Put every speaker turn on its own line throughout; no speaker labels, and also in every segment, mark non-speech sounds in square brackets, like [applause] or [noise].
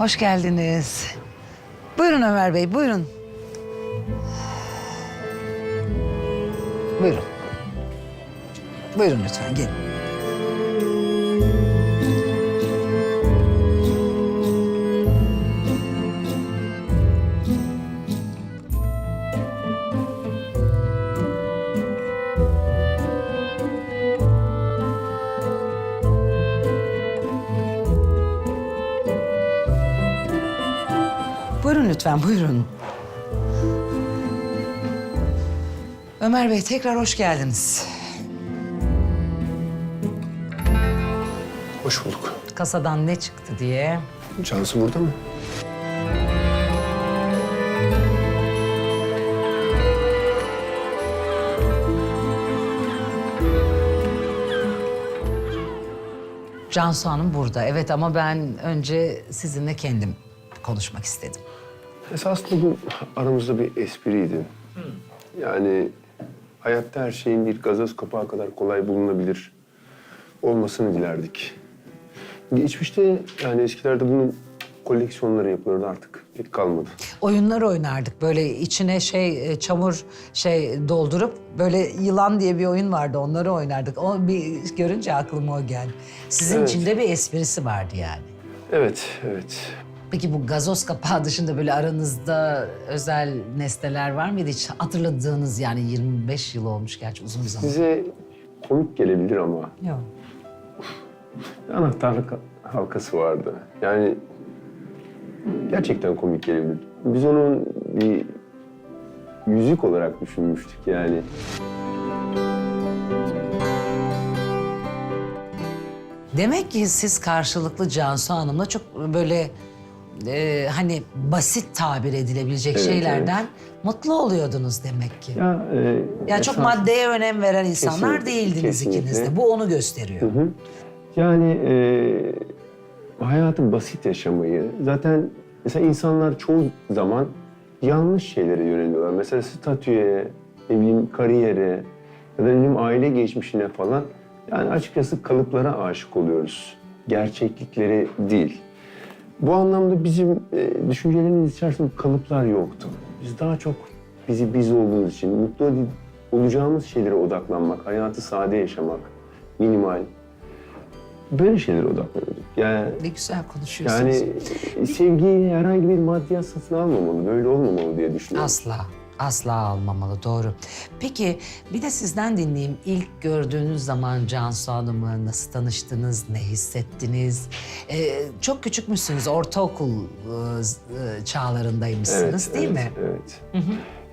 Hoş geldiniz. Buyurun Ömer Bey, buyurun. Buyurun. Buyurun lütfen, gelin. Buyurun lütfen, buyurun. Ömer Bey, tekrar hoş geldiniz.
Hoş bulduk.
Kasadan ne çıktı diye.
Cansu burada mı?
Cansu Hanım burada, evet ama ben önce sizinle kendim konuşmak istedim.
Esasında bu aramızda bir espriydi. Yani hayatta her şeyin bir gazoz kapağı kadar kolay bulunabilir olmasını dilerdik. Geçmişte yani eskilerde bunun koleksiyonları yapılırdı artık pek kalmadı.
Oyunlar oynardık. Böyle içine şey e, çamur şey doldurup böyle yılan diye bir oyun vardı. Onları oynardık. O bir görünce aklıma o geldi. Sizin
Evet.
içinde bir esprisi vardı yani.
Evet, evet.
Peki bu gazoz kapağı dışında böyle aranızda özel nesneler var mıydı? Hiç hatırladığınız yani 25 yıl olmuş gerçi uzun zaman.
Size komik gelebilir ama
Yok.
bir anahtarlık halkası vardı. Yani gerçekten komik gelebilir. Biz onun bir yüzük olarak düşünmüştük yani.
Demek ki siz karşılıklı Cansu Hanım'la çok böyle e, hani basit tabir edilebilecek
Evet,
şeylerden mutlu oluyordunuz demek ki.
Ya, e,
Yani çok
esas-
maddeye önem veren insanlar
Kesinlikle,
değildiniz ikiniz de. Bu onu gösteriyor.
Hı hı. Yani e, hayatı basit yaşamayı zaten mesela insanlar çoğu zaman yanlış şeylere yöneliyorlar. Mesela statüye, ne bileyim kariyere ya da ne bileyim aile geçmişine falan. Yani açıkçası kalıplara aşık oluyoruz. Gerçeklikleri değil. Bu anlamda bizim e, düşüncelerimiz içerisinde kalıplar yoktu. Biz daha çok bizi biz olduğumuz için mutlu ol- olacağımız şeylere odaklanmak, hayatı sade yaşamak, minimal. Böyle şeylere odaklanıyorduk. Yani
Ne güzel konuşuyorsunuz.
yani sevgiyi herhangi bir maddiyat satın almamalı, böyle olmamalı diye düşünüyorum.
Asla. Asla almamalı doğru. Peki bir de sizden dinleyeyim. İlk gördüğünüz zaman Cansu Hanım'ı nasıl tanıştınız, ne hissettiniz? Ee, çok küçükmüşsünüz, ortaokul e, e, çağlarındaymışsınız değil
evet,
mi?
Evet.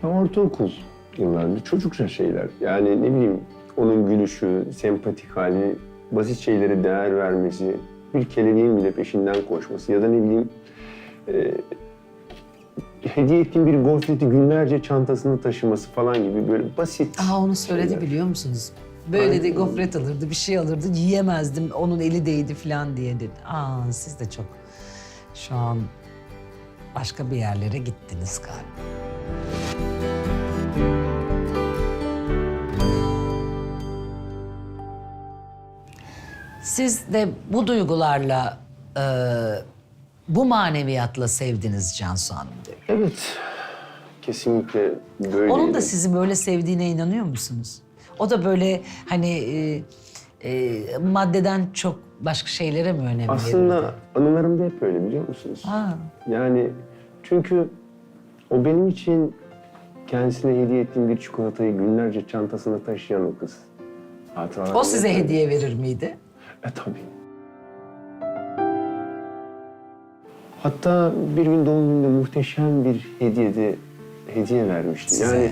Ya ortaokul yıllarında çocukça şeyler. Yani ne bileyim onun gülüşü, sempatik hali, basit şeylere değer vermesi, bir kelebeğin bile peşinden koşması ya da ne bileyim e, hediye ettiğim bir gofreti günlerce çantasını taşıması falan gibi böyle basit.
Aa onu söyledi
şeyler.
biliyor musunuz? Böyle de
Aynen.
gofret alırdı, bir şey alırdı, yiyemezdim. Onun eli değdi falan diye dedi. Aa siz de çok şu an başka bir yerlere gittiniz galiba. Siz de bu duygularla, e, bu maneviyatla sevdiniz Cansu Hanım diyor.
Evet. Kesinlikle böyle.
Onun da sizi böyle sevdiğine inanıyor musunuz? O da böyle hani e, e, maddeden çok başka şeylere mi önem verirdi?
Aslında anılarımda hep öyle biliyor musunuz?
Ha,
Yani çünkü o benim için kendisine hediye ettiğim bir çikolatayı günlerce çantasında taşıyan o kız. Hatıralar
o size hediye verir miydi?
E tabii. Hatta bir gün doğum gününde muhteşem bir hediye de hediye vermişti.
Size?
Yani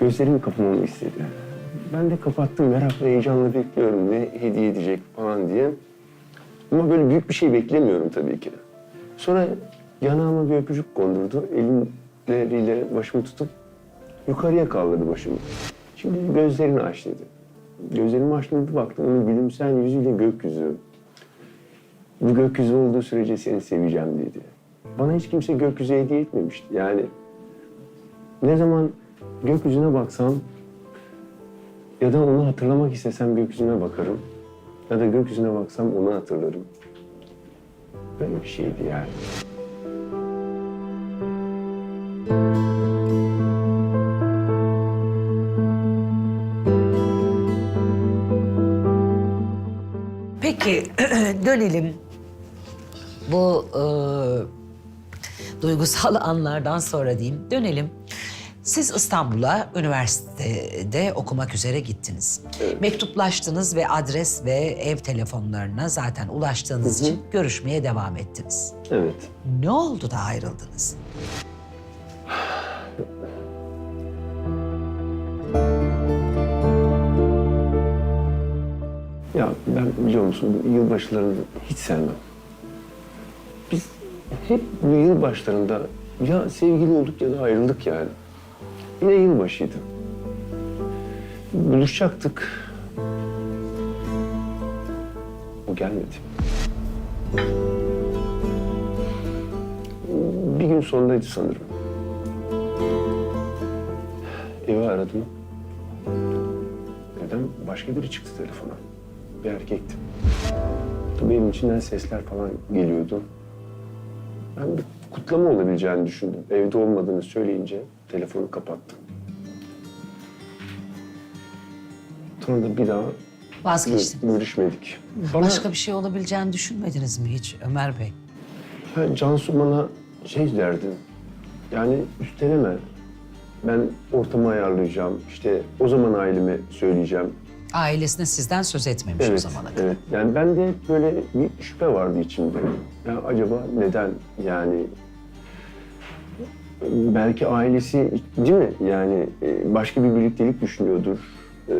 gözlerimi kapamamı istedi. Ben de kapattım merakla heyecanla bekliyorum ne hediye edecek falan diye. Ama böyle büyük bir şey beklemiyorum tabii ki. Sonra yanağıma bir öpücük kondurdu. Elimleriyle başımı tutup yukarıya kaldırdı başımı. Şimdi gözlerini aç dedi. Gözlerimi açtığımda baktım onun gülümseyen yüzüyle gökyüzü. Bu gökyüzü olduğu sürece seni seveceğim dedi. Bana hiç kimse gökyüzü hediye etmemişti. Yani ne zaman gökyüzüne baksam ya da onu hatırlamak istesem gökyüzüne bakarım. Ya da gökyüzüne baksam onu hatırlarım. Böyle bir şeydi yani.
Peki [clears throat] dönelim bu e, duygusal [laughs] anlardan sonra diyeyim dönelim. Siz İstanbul'a üniversitede okumak üzere gittiniz. Mektuplaştınız ve adres ve ev telefonlarına zaten ulaştığınız için görüşmeye devam ettiniz.
Evet.
Ne oldu da ayrıldınız?
Ya ben biliyor musun yılbaşlarını hiç sevmem. Hep bu yılbaşlarında ya sevgili olduk ya da ayrıldık yani. Yine yılbaşıydı. Buluşacaktık. O gelmedi. Bir gün sonraydı sanırım. Evi aradım. Neden? Başka biri çıktı telefona. Bir erkekti. Tabii evin içinden sesler falan geliyordu. Ben bir kutlama olabileceğini düşündüm. Evde olmadığını söyleyince telefonu kapattım. Sonra da bir daha
Vazgeçtiniz.
gö- görüşmedik. Bana,
Başka bir şey olabileceğini düşünmediniz mi hiç Ömer Bey?
Ha, Cansu bana şey derdi. Yani üsteleme. Ben ortamı ayarlayacağım. İşte o zaman aileme söyleyeceğim.
Ailesine sizden söz etmemiş o
Evet,
zamana kadar.
evet. Yani ben de böyle bir şüphe vardı içimde. Ya acaba neden yani belki ailesi değil mi? Yani e, başka bir birliktelik düşünüyordur. E,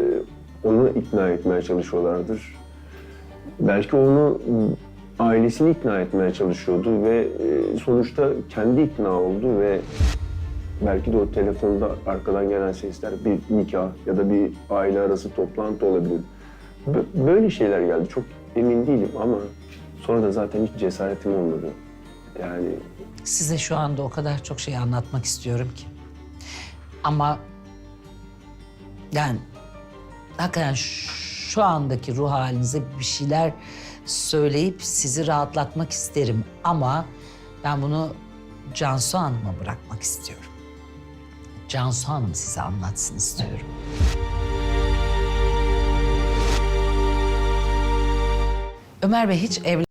Onu ikna etmeye çalışıyorlardır. Belki onu ailesini ikna etmeye çalışıyordu ve e, sonuçta kendi ikna oldu ve belki de o telefonda arkadan gelen sesler bir nikah ya da bir aile arası toplantı olabilir. Bö- Böyle şeyler geldi. Çok emin değilim ama sonra da zaten hiç cesaretim olmadı. Yani
Size şu anda o kadar çok şey anlatmak istiyorum ki. Ama yani hakikaten şu andaki ruh halinize bir şeyler söyleyip sizi rahatlatmak isterim. Ama ben bunu Cansu Hanım'a bırakmak istiyorum. Cansu Hanım size anlatsın istiyorum. Ömer Bey hiç evlen